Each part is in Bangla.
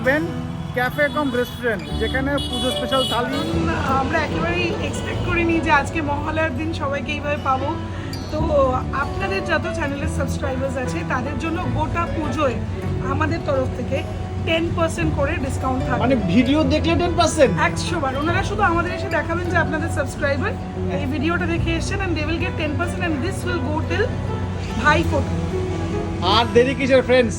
পাবেন ক্যাফে কম রেস্টুরেন্ট যেখানে পুজো স্পেশাল থালি। আমরা একেবারেই এক্সপেক্ট করিনি যে আজকে মহালয়ার দিন সবাইকে এইভাবে পাবো। তো আপনাদের যত চ্যানেলের সাবস্ক্রাইবার্স আছে তাদের জন্য গোটা পুজোয় আমাদের তরফ থেকে টেন পার্সেন্ট করে ডিসকাউন্ট থাকবে। মানে ভিডিও দেখলে টেন পার্সেন্ট একশো বার ওনারা শুধু আমাদের এসে দেখাবেন যে আপনাদের সাবস্ক্রাইবার এই ভিডিওটা দেখে এসেছেন and they will get ten percent and this will go till ভাই ফোটো আর দেরি কিসের ফ্রেন্ডস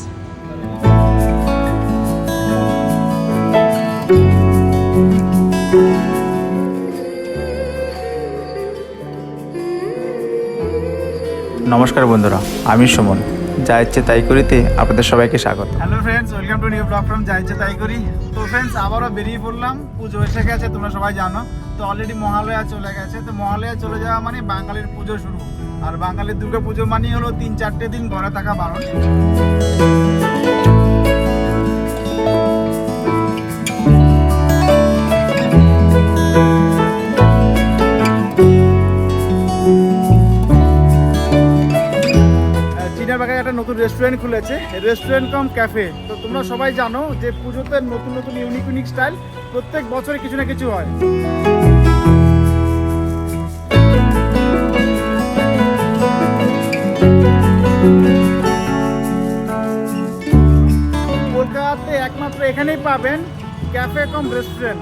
নমস্কার বন্ধুরা, আমি সুমন। যা ইচ্ছে তাই করিতে আপনাদের সবাইকে স্বাগত। Hello friends welcome to new blog from যা ইচ্ছে তাই করি। তো ফ্রেন্ডস আবারও বেরিয়ে পড়লাম। পুজো এসে গেছে, তোমরা সবাই জানো। তো অলরেডি মহালয়া চলে গেছে। তো মহালয়া চলে যাওয়া মানে বাঙালির পুজো শুরু। আর বাঙালির দুর্গা পুজো মানে হলো তিন চারটে দিন ঘরে থাকা বারণ। বাগানে একটা নতুন রেস্টুরেন্ট খুলেছে। রেস্টুরেন্ট কম ক্যাফে তো তোমরা সবাই জানো যে পুজোতে নতুন নতুন ইউনিক ইউনিক স্টাইল প্রত্যেক বছরে কিছু না কিছু হয়। কলকাতাতে একমাত্র এখানেই পাবেন ক্যাফে কম রেস্টুরেন্ট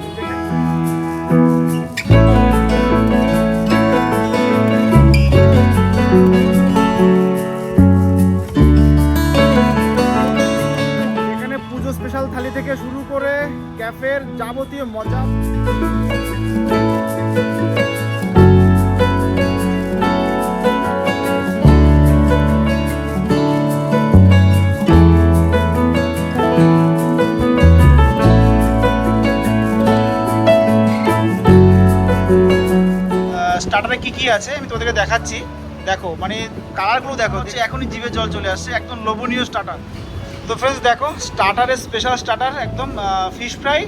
স্পেশাল থেকে শুরু করে ক্যাফের যাবতীয় মজা। স্টার্টারে কি কি আছে? আমি তোমাদেরকে দেখাচ্ছি। দেখো মানে কালারগুলো দেখো যে এখনই জিভে জল চলে আসছে একদম লোভনীয় স্টার্টার তো ফ্রেন্ডস দেখো স্টার্টারের স্পেশাল স্টার্টার একদম ফিশ ফ্রাই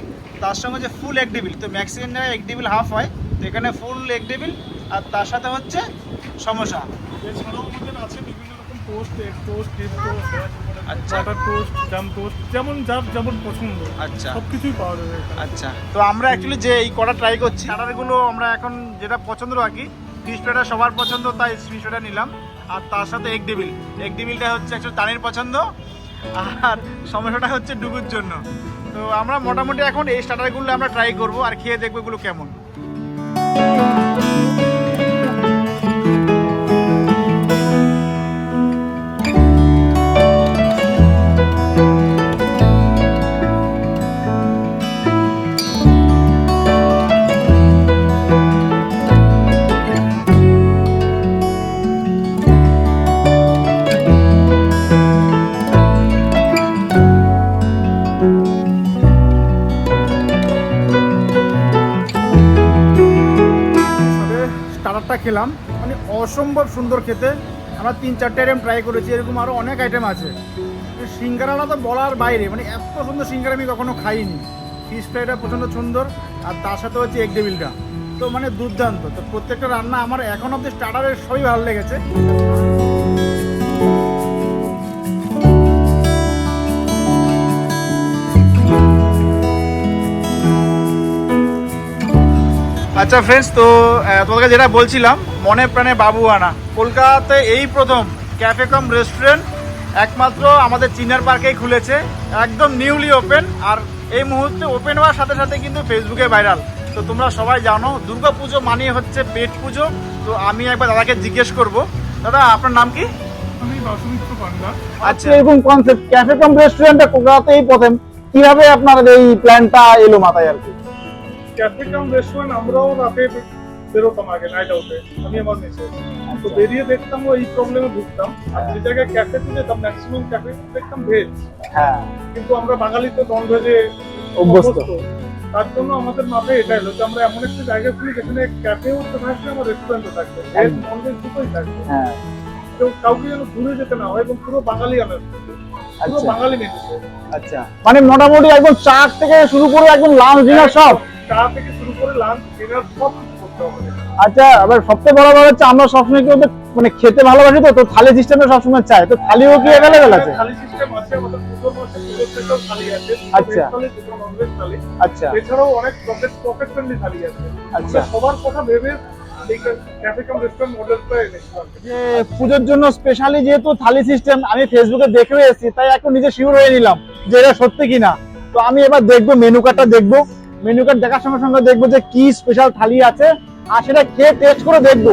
তার সঙ্গে যে ফুল এগ ডিবিল তো ম্যাক্সিমাম জায়গায় এগ ডিবিল হাফ হয় তো এখানে ফুল এগ ডিবিল আর তার সাথে হচ্ছে সমোসা। এছাড়াও আমাদের আছে বিভিন্ন রকম toast egg toast dip toast আচ্ছা। বাটার টোস্ট জাম টোস্ট যেমন যার যেমন পছন্দ। আচ্ছা। সব কিছুই পাওয়া যাবে আচ্ছা। তো আমরা অ্যাকচুয়ালি যে এই কটা ট্রাই করছি স্টার্টারগুলো আমরা এখন যেটা পছন্দ রাখি ফিশ ফ্রাইটা সবার পছন্দ তাই ফিশ ফ্রাইটা নিলাম। আর তার সাথে এগ ডিবিল এগ ডিবিলটা হচ্ছে অ্যাকচুয়ালি তানির পছন্দ আর সমস্যাটা হচ্ছে ডুবুর জন্য। তো আমরা মোটামুটি এখন এই স্টার্টারগুলো আমরা ট্রাই করব আর খেয়ে দেখব এগুলো কেমন। স্টার্টারটা খেলাম। মানে অসম্ভব সুন্দর খেতে। আমরা তিন চারটে আইটেম ট্রাই করেছি, এরকম আরও অনেক আইটেম আছে। সিঙ্গারাটা তো বলার বাইরে মানে এত সুন্দর সিঙ্গারা আমি কখনো খাইনি। ফিশ ফ্রাইটা প্রচণ্ড সুন্দর, আর তার সাথে হচ্ছে এগ ডেভিলটা তো মানে দুর্দান্ত। তো প্রত্যেকটা রান্না আমার এখন অব্দি স্টার্টারের সবই ভালো লেগেছে। আচ্ছা ফ্রেন্ডস তো তোমাদেরকে যেটা বলছিলাম মনে প্রাণে বাবু আনা। কলকাতাতে এই প্রথম ক্যাফে কম রেস্টুরেন্ট একমাত্র আমাদের চিনার পার্কেই খুলেছে একদম নিউলি ওপেন আর এই মুহূর্তে ওপেন হওয়ার সাথে সাথে কিন্তু ফেসবুকে ভাইরাল তো তোমরা সবাই জানো দুর্গা পুজো মানিয়ে হচ্ছে পেট পুজো। তো আমি একবার দাদাকে জিজ্ঞেস করব। দাদা আপনার নাম কি? আমি বাসুমিত্র পান্ডা আচ্ছা। এরকম কনসেপ্ট ক্যাফে কাম রেস্টুরেন্টটা কলকাতাতেই প্রথম। কীভাবে আপনার এই প্ল্যানটা এলো মাথায় আর কি? ক্যাফে কাম রেস্টুরেন্ট আমরাও রাতে বেরোতাম আগে নাইট আউটে আমি আমার মিসেস তো বেরিয়ে দেখতাম ও এই প্রবলেমে ভুগতাম আর যে জায়গায় ক্যাফেতে যেতাম ম্যাক্সিমাম ক্যাফে দেখতাম ভেজ হ্যাঁ। কিন্তু আমরা বাঙালি তো নন ভেজে অভ্যস্ত। তার জন্য আমাদের মাথায় এটা এলো যে আমরা এমন একটা জায়গা খুলি যেখানে ক্যাফেও তো থাকবে আমার রেস্টুরেন্টও থাকবে। ভেজ নন ভেজ দুটোই থাকবে। হ্যাঁ। কেউ কাউকে যেন দূরে যেতে না হয় এবং পুরো বাঙালি আনার পুরো আচ্ছা। বাঙালি মেনু। আচ্ছা। মানে মোটামুটি একদম চা থেকে শুরু করে একদম লাঞ্চ ডিনার সব? চা থেকে শুরু করে লাঞ্চ ডিনার সব কিছু করতে দিতে হবে। আচ্ছা আবার সবচেয়ে বড় হচ্ছে আমরা সবসময় মানে খেতে ভালোবাসি তো তো থালি সিস্টেমে সবসময় চাই। তো থালিও কি অ্যাভেলেবেল আছে? থালি সিস্টেম আছে আমাদের পুজোর মাসে পুজোর স্পেশাল থালি আছে আচ্ছা। থালি আচ্ছা। এছাড়াও অনেক পকেট পকেট ফ্রেন্ডলি থালি আছে। আচ্ছা। সবার কথা ভেবে। যে পুজোর জন্য স্পেশালি যেহেতু থালি সিস্টেম আমি ফেসবুকে দেখেও এসেছি তাই এখন নিজে শিওর হয়ে নিলাম যে এটা সত্যি কিনা। তো আমি এবার দেখব মেনু কার্ডটা দেখব। মেনু কার্ড দেখার সঙ্গে সঙ্গে দেখব যে কি স্পেশাল থালি আছে, আর সেটা খেয়ে টেস্ট করে দেখব।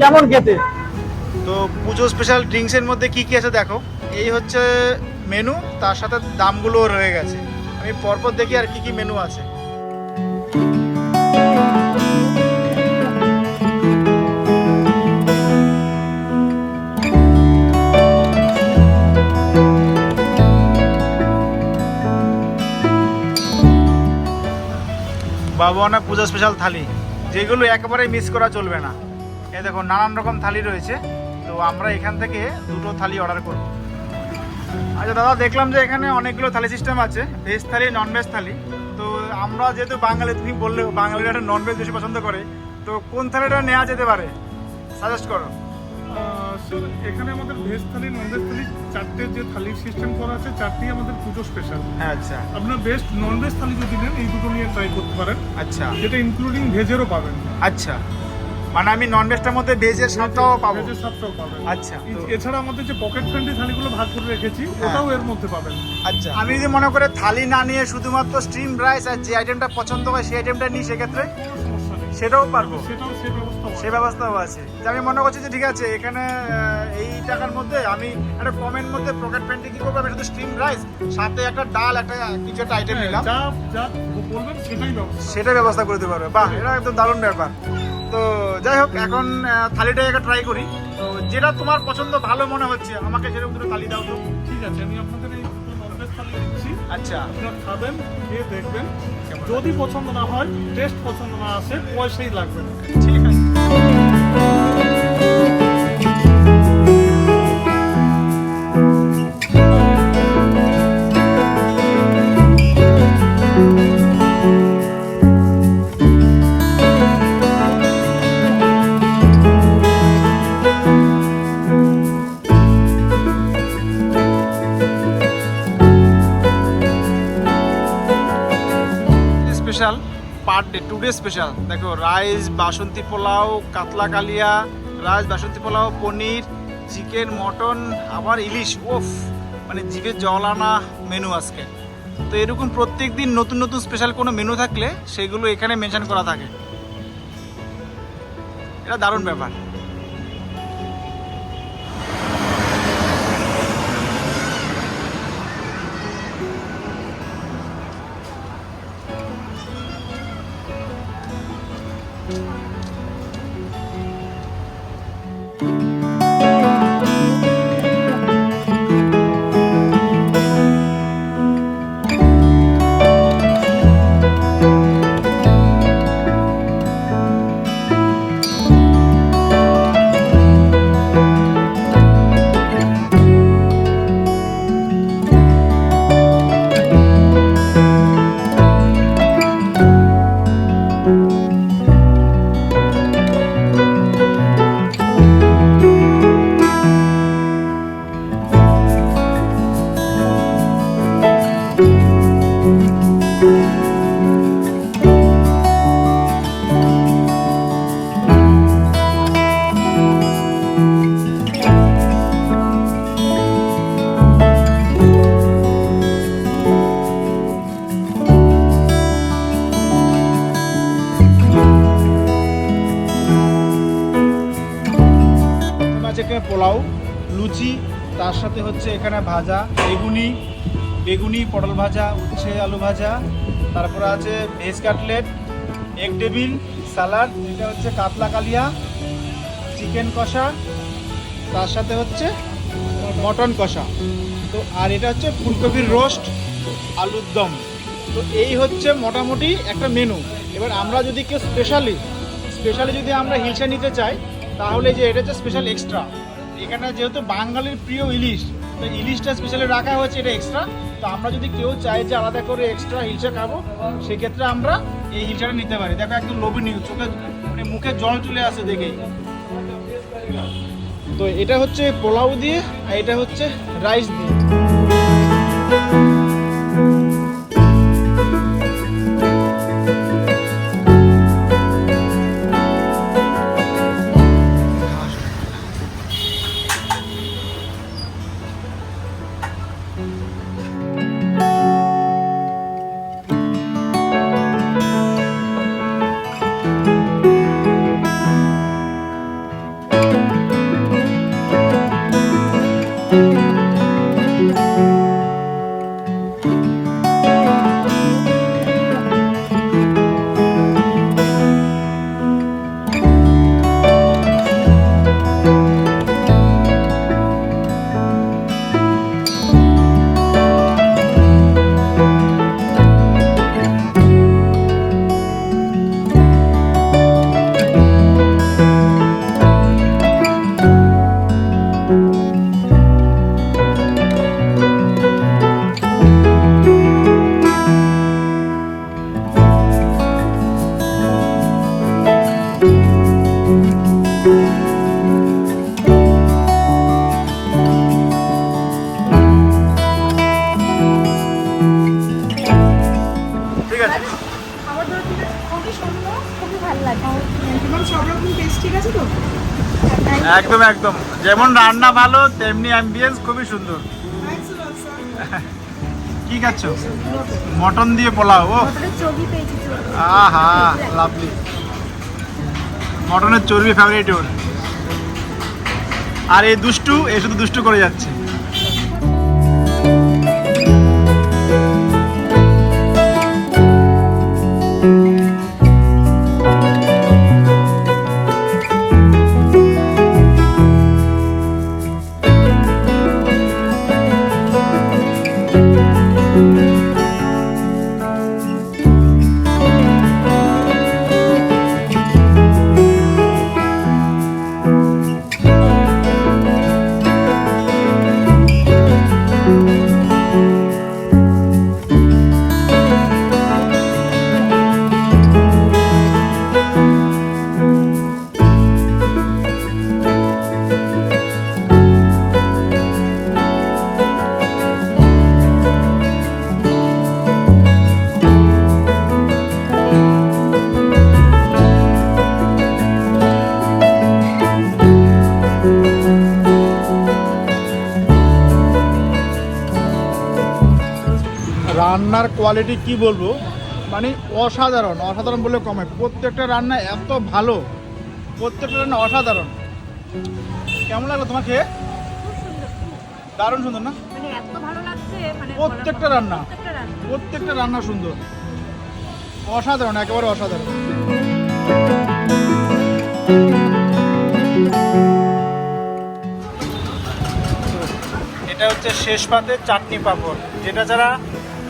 কেমন খেতে? তো পুজো স্পেশাল ড্রিঙ্কসের মধ্যে কি কি আছে দেখো? এই হচ্ছে মেনু তার সাথে দামগুলোও রয়ে গেছে। আমি পরপর দেখি আর কি কি মেনু আছে। বাবুয়ানা পূজা স্পেশাল থালি, যেগুলো একেবারে মিস করা চলবে না। এ দেখো, নানান রকম থালি রয়েছে, তো আমরা এখান থেকে দুটো থালি অর্ডার করব। আচ্ছা দাদা, দেখলাম যে এখানে অনেকগুলো থালি সিস্টেম আছে veg thali non veg thali. তো আমরা যেহেতু বাঙালি, তুমি বললে বাঙালিরা নন ভেজ বেশি পছন্দ করে, তো কোন থালিটা নেওয়া যেতে পারে? সাজেস্ট করো। এখানে আমাদের ভেজ থালি ননভেজ থালি চারটে যে থালির সিস্টেম করা আছে চারটি আমাদের পুজো স্পেশাল হ্যাঁ আচ্ছা। আপনার বেস্ট ননভেজ থালি যদি নেন এই দুটো নিয়ে ট্রাই করতে পারেন। আচ্ছা। যেটা ইনক্লুডিং ভেজেরও পাবেন। আচ্ছা। মানে আমি নন ভেজটার মধ্যে ভেজের স্বাদটাও পাবো। ভেজের সাথটাও পাবেন। আচ্ছা। এছাড়া আমাদের যে পকেট ফ্রেন্ডলি থালিগুলো ভাগ করে রেখেছি ওটাও এর মধ্যে পাবেন। আচ্ছা। আমি যদি মনে করে থালি না নিয়ে শুধুমাত্র স্ট্রিম রাইস আর যে আইটেমটা পছন্দ হয় সেই আইটেমটা নিই সেক্ষেত্রে সেটাও পারব। সেটাও সে ব্যবস্থা সে ব্যবস্থাও আছে। যে আমি মনে করছি যে ঠিক আছে এখানে এই টাকার মধ্যে আমি একটা কমের মধ্যে পকেট প্যান্টে কি করব? আমি শুধু স্টিম রাইস সাথে একটা ডাল একটা কিছু একটা আইটেম নিলাম। যা যা বলবেন সেটাই ব্যবস্থা। সেটা ব্যবস্থা করে দিতে পারবে। বাহ এটা একদম দারুণ ব্যাপার। তো যাই হোক এখন আহ, থালিটা একটা ট্রাই করি। তো যেটা তোমার পছন্দ ভালো মনে হচ্ছে আমাকে যেরকম দুটো থালি দাও তো। ঠিক আছে আমি আপনাদের এই থালি দিচ্ছি। আচ্ছা। আপনারা খাবেন খেয়ে দেখবেন। যদি পছন্দ না হয় টেস্ট পছন্দ না আসে পয়সাই লাগবে ঠিক আছে। Special per day to day special দেখো রাইস বাসন্তী পোলাও, কাতলা কালিয়া rice Basanti pulao, paneer chicken mutton আবার ইলিশ। ওফ মানে জিভে জল আনা মেনু আজকে। তো এরকম প্রত্যেক দিন নতুন নতুন স্পেশাল কোনো মেনু থাকলে, সেগুলো এখানে মেনশন করা থাকে। এটা দারুণ ব্যাপার। হচ্ছে এখানে ভাজা, বেগুনি বেগুনি, পটল ভাজা, উচ্ছে, আলু ভাজা, তারপরে আছে veg cutlet, egg devil, salad, এটা হচ্ছে কাতলা কালিয়া, চিকেন কষা, তার সাথে হচ্ছে মটন কষা। তো, আর এটা হচ্ছে ফুলকপির রোস্ট, আলুর দম। তো, এই হচ্ছে মোটামুটি একটা মেনু এবার আমরা যদি কেউ স্পেশালি স্পেশালি যদি আমরা হিলসা নিতে চাই, তাহলে যে এটা হচ্ছে স্পেশাল এক্সট্রা এখানে যেহেতু বাঙালির প্রিয় ইলিশ তো ইলিশটা স্পেশালি রাখা হয়েছে, এটা এক্সট্রা তো আমরা যদি কেউ চাই যে আলাদা করে এক্সট্রা হিলসা খাব, সেক্ষেত্রে আমরা এই হিলসাটা নিতে পারি। দেখো একদম লোভনীয়, চোখে মানে মুখে জল চলে আসে দেখেই তো এটা হচ্ছে পোলাও দিয়ে আর এটা হচ্ছে রাইস দিয়ে। একদম একদম। যেমন রান্না ভালো তেমনি অ্যাম্বিয়েন্স খুবই সুন্দর। কি খাচ্ছ? মটন দিয়ে পোলাও ও। আহা লাভলি মটনের চর্বি ফেভারিট ওর। আর এই দুষ্টু এ শুধু দুষ্টু করে যাচ্ছে। রান্নার কোয়ালিটি কি বলব? মানে অসাধারণ অসাধারণ বলে কমে। প্রত্যেকটা রান্না এত ভালো প্রত্যেকটা রান্না অসাধারণ। কেমন লাগল খেয়ে? দারুণ সুন্দর না? মানে মানে প্রত্যেকটা রান্না প্রত্যেকটা রান্না। প্রত্যেকটা রান্না সুন্দর। অসাধারণ একেবারে অসাধারণ। এটা হচ্ছে শেষ পাতে চাটনি পাঁপড় যেটা ছাড়া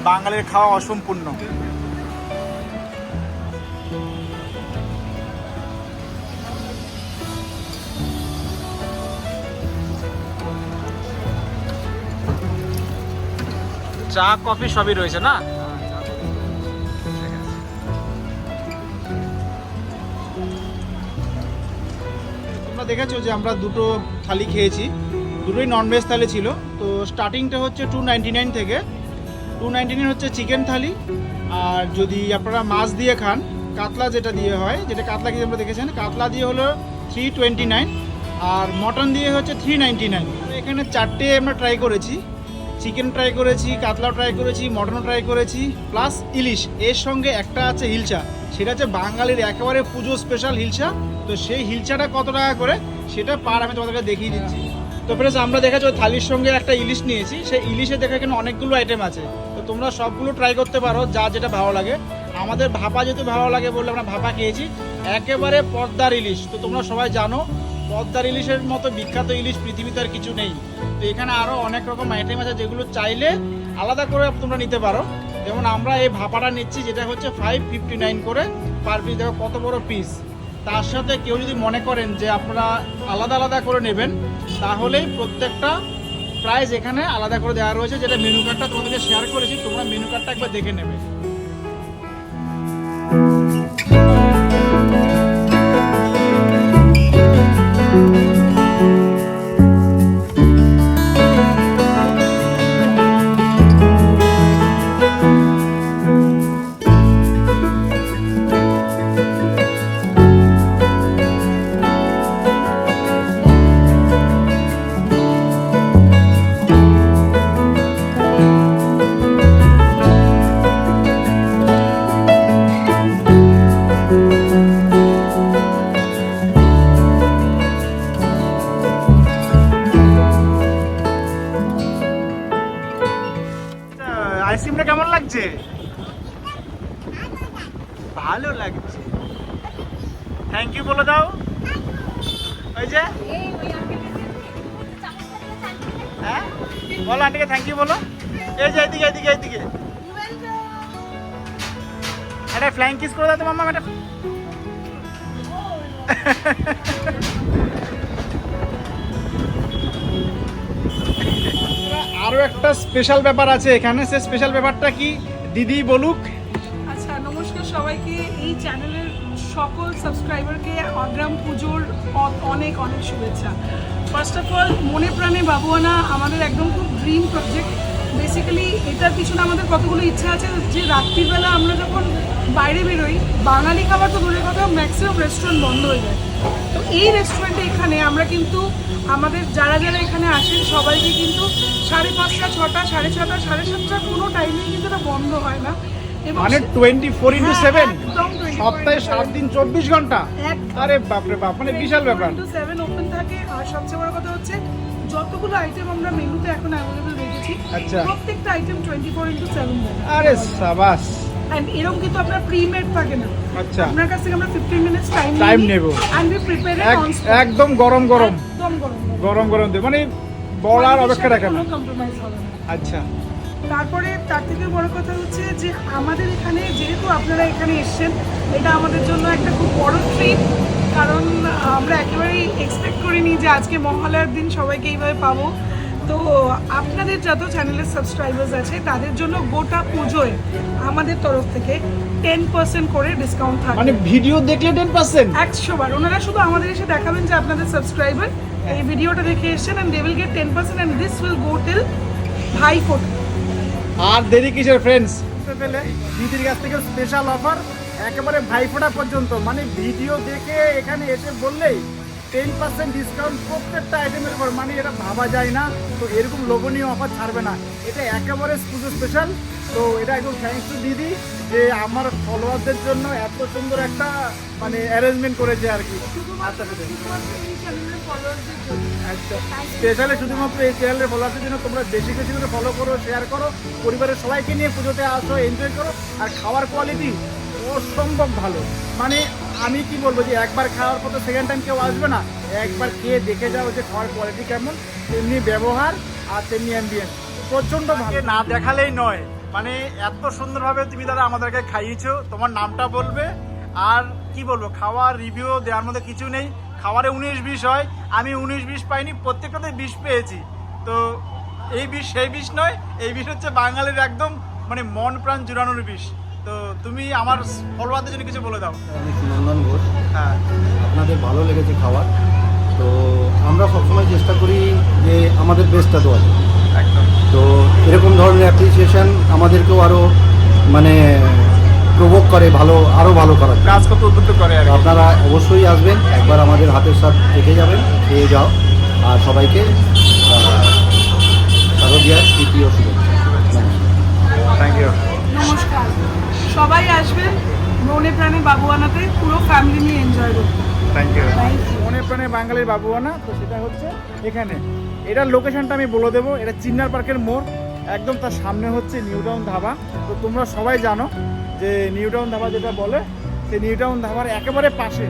বাঙালির খাওয়া অসম্পূর্ণ। চা, কফি সবই রয়েছে না? তোমরা দেখেছ যে আমরা দুটো থালি খেয়েছি। দুটোই ননভেজ থালি ছিল। তো স্টার্টিংটা হচ্ছে টু নাইন থেকে। টু নাইন হচ্ছে চিকেন থালি আর যদি আপনারা মাছ দিয়ে খান, কাতলা যেটা দিয়ে হয়, যেটা কাতলা কি আমরা দেখেছেন? কাতলা দিয়ে হলো থ্রি টোয়েন্টি নাইন আর মটন দিয়ে হচ্ছে থ্রি নাইন এখানে চারটে আমরা ট্রাই করেছি। চিকেন ট্রাই করেছি কাতলাও ট্রাই করেছি মটনও ট্রাই করেছি প্লাস ইলিশ। এর সঙ্গে একটা আছে হিলচা। সেটা হচ্ছে বাঙালির একেবারে পুজো স্পেশাল হিলচা। তো সেই হিলচাটা কত টাকা করে? সেটা পার আমি তোমাদেরকে দেখিয়ে দিচ্ছি। তো ফ্রেন্ডস আমরা দেখেছি ওই থালির সঙ্গে একটা ইলিশ নিয়েছি। সেই ইলিশে দেখে এখানে অনেকগুলো আইটেম আছে। তোমরা সবগুলো ট্রাই করতে পারো, যা যেটা ভালো লাগে। আমাদের ভাপা যেহেতু ভালো লাগে বলে আমরা ভাপা খেয়েছি, একেবারে পদ্মার ইলিশ। তো তোমরা সবাই জানো, পদ্মার ইলিশের মতো বিখ্যাত ইলিশ পৃথিবীতে আর কিছু নেই। তো এখানে আরও অনেক রকম আইটেম আছে যেগুলো চাইলে আলাদা করে তোমরা নিতে পারো। যেমন আমরা এই ভাপাটা নিচ্ছি, যেটা হচ্ছে ফাইভ ফিফটি নাইন করে পার পিস দেখো কত বড় পিস তার সাথে কেউ যদি মনে করেন যে আপনারা আলাদা আলাদা করে নেবেন, তাহলেই প্রত্যেকটা প্রাইস এখানে আলাদা করে দেওয়া রয়েছে, যেটা মেনু কার্ডটা তোমাদেরকে শেয়ার করেছি, তোমরা মেনু কার্ডটা একবার দেখে নেবে। আন্টিকে থ্যাংক ইউ বলো। এই যে এইদিকে এইদিকে এইদিকে। ফ্লাইং কিস করে দাও তো মাম্মা এটা আরও একটা স্পেশাল ব্যাপার আছে এখানে। সে স্পেশাল ব্যাপারটা কি? দিদি বলুক। আচ্ছা নমস্কার সবাইকে। এই চ্যানেলের সকল সাবস্ক্রাইবারকে অগ্রাম পুজোর অনেক অনেক শুভেচ্ছা। ফার্স্ট অফ অল মনে প্রাণে বাবুয়ানা আমাদের একদম খুব ড্রিম প্রজেক্ট বেসিক্যালি এটার পিছনে আমাদের কতগুলো ইচ্ছা আছে? যে রাত্রিবেলা আমরা যখন বাইরে বেরোই, বাঙালি খাবার তো দূরের কথা ম্যাক্সিমাম রেস্টুরেন্ট বন্ধ হয়ে যায়। তো এই রেস্টুরেন্টে এখানে আমরা কিন্তু আমাদের যারা যারা এখানে আসেন, সবাইকে কিন্তু সাড়ে পাঁচটা, ছটা, সাড়ে ছটা, সাড়ে সাতটা কোনো টাইমে কিন্তু এটা বন্ধ হয় না। মানে টোয়েন্টি ফোর ইন্টু সেভেন একদম 24 সপ্তাহে সাত দিন চব্বিশ ঘণ্টা? আরে বাপরে বাপ মানে বিশাল ব্যাপার। সেভেন ওপেন থাকে আর সবচেয়ে বড় কথা হচ্ছে যতগুলো আইটেম আমরা মেনুতে এখন অ্যাভেলেবল রেখেছি আচ্ছা। প্রত্যেকটা item twenty four into seven আরে সাবাস। অ্যান্ড এরকম কিন্তু আপনার প্রিমেড থাকে না। আচ্ছা। আপনার কাছ থেকে আমরা ফিফটিন মিনিটস টাইম Time নেব। অ্যান্ড উই প্রিপেয়ার একদম গরম গরম। একদম গরম গরম। গরম দেবে মানে বলার অপেক্ষা রাখে না। কম্প্রোমাইজ হবে না। আচ্ছা। তারপরে তার থেকে বড় কথা হচ্ছে যে আমাদের এখানে যেহেতু আপনারা এখানে এসছেন এটা আমাদের জন্য একটা খুব বড় ট্রিট কারণ আমরা একেবারেই এক্সপেক্ট করিনি যে আজকে মহালয়ার দিন সবাইকে এইভাবে পাবো। তো আপনাদের যত চ্যানেলের সাবস্ক্রাইবার্স আছে তাদের জন্য গোটা পুজোয় আমাদের তরফ থেকে টেন পার্সেন্ট করে ডিসকাউন্ট থাকে মানে ভিডিও দেখলে টেন পার্সেন্ট একশো বার। ওনারা শুধু আমাদের এসে দেখাবেন যে আপনাদের সাবস্ক্রাইবার এই ভিডিওটা দেখে এসছেন and they will get ten percent and this will go till ভাই ফোটো আর দেরি কিসের ফ্রেন্ডস পেলে? দিদির কাছ থেকে স্পেশাল অফার একেবারে ভাইফোঁটা পর্যন্ত। মানে ভিডিও দেখে এখানে এসে বললেই টেন পার্সেন্ট ডিসকাউন্ট প্রত্যেকটা আইটেমের উপর। মানে এটা ভাবা যায় না তো এরকম লোভনীয় অফার ছাড়বে না। এটা একেবারে পুজো স্পেশাল তো এটা একদম থ্যাংকস টু দিদি যে আমার ফলোয়ারদের জন্য এত সুন্দর একটা মানে অ্যারেঞ্জমেন্ট করেছে আর কি। আচ্ছা আচ্ছা স্পেশালি শুধুমাত্র এই চ্যানেলের ফলোয়ারদের জন্য তোমরা বেশি বেশি করে ফলো করো শেয়ার করো, পরিবারের সবাইকে নিয়ে পুজোতে আসো এনজয় করো, আর খাওয়ার কোয়ালিটি অসম্ভব ভালো। মানে আমি কি বলব যে একবার খাওয়ার পর তো সেকেন্ড টাইম কেউ আসবে না। একবার খেয়ে দেখে যাও যে খাওয়ার কোয়ালিটি কেমন, তেমনি ব্যবহার আর তেমনি অ্যাম্বিয়েন্স প্রচণ্ড ভালো। না দেখালেই নয়। মানে এত সুন্দরভাবে তুমি দাদা আমাদেরকে খাইয়েছো, তোমার নামটা বলবে। আর কি বলব, খাওয়ার রিভিউ দেওয়ার মধ্যে কিছু নেই। খাবারে উনিশ বিশ হয় আমি উনিশ বিশ পাইনি প্রত্যেকটাতে বিষ পেয়েছি। তো এই বিষ সেই বিষ নয় এই বিষ হচ্ছে বাঙালির একদম মানে মন প্রাণ জুড়ানোর বিষ তো তুমি আমার ফলোয়ারদের জন্য কিছু বলে দাও। আমি সুনন্দন ঘোষ। হ্যাঁ। আপনাদের ভালো লেগেছে খাবার তো আমরা সবসময় চেষ্টা করি যে আমাদের বেস্টটা জন্য। একদম। তো এরকম ধরনের অ্যাপ্রিসিয়েশন আমাদেরকেও আরও মানে প্রভোগ করে ভালো আরও ভালো করার কাজ করতে উদ্বুদ্ধ করে আর আপনারা অবশ্যই আসবেন একবার আমাদের হাতের স্বাদ দেখে যাবেন খেয়ে যাও। আর সবাইকে শারদীয়ার তৃতীয় শুভেচ্ছা। থ্যাংক ইউ নমস্কার। সবাই আসবেন মনে প্রাণে বাবুয়ানাতে পুরো ফ্যামিলি নিয়ে এনজয় করতে। থ্যাংক ইউ মনে প্রাণে বাঙালির বাবুয়ানা তো সেটা হচ্ছে এখানে। এটার লোকেশনটা আমি বলে দেবো এটা চিন্নার পার্কের মোড় একদম তার সামনে হচ্ছে নিউ টাউন ধাবা। তো তোমরা সবাই জানো যে নিউটাউন ধাবা যেটা বলে সেই নিউটাউন ধাবার একেবারে পাশে।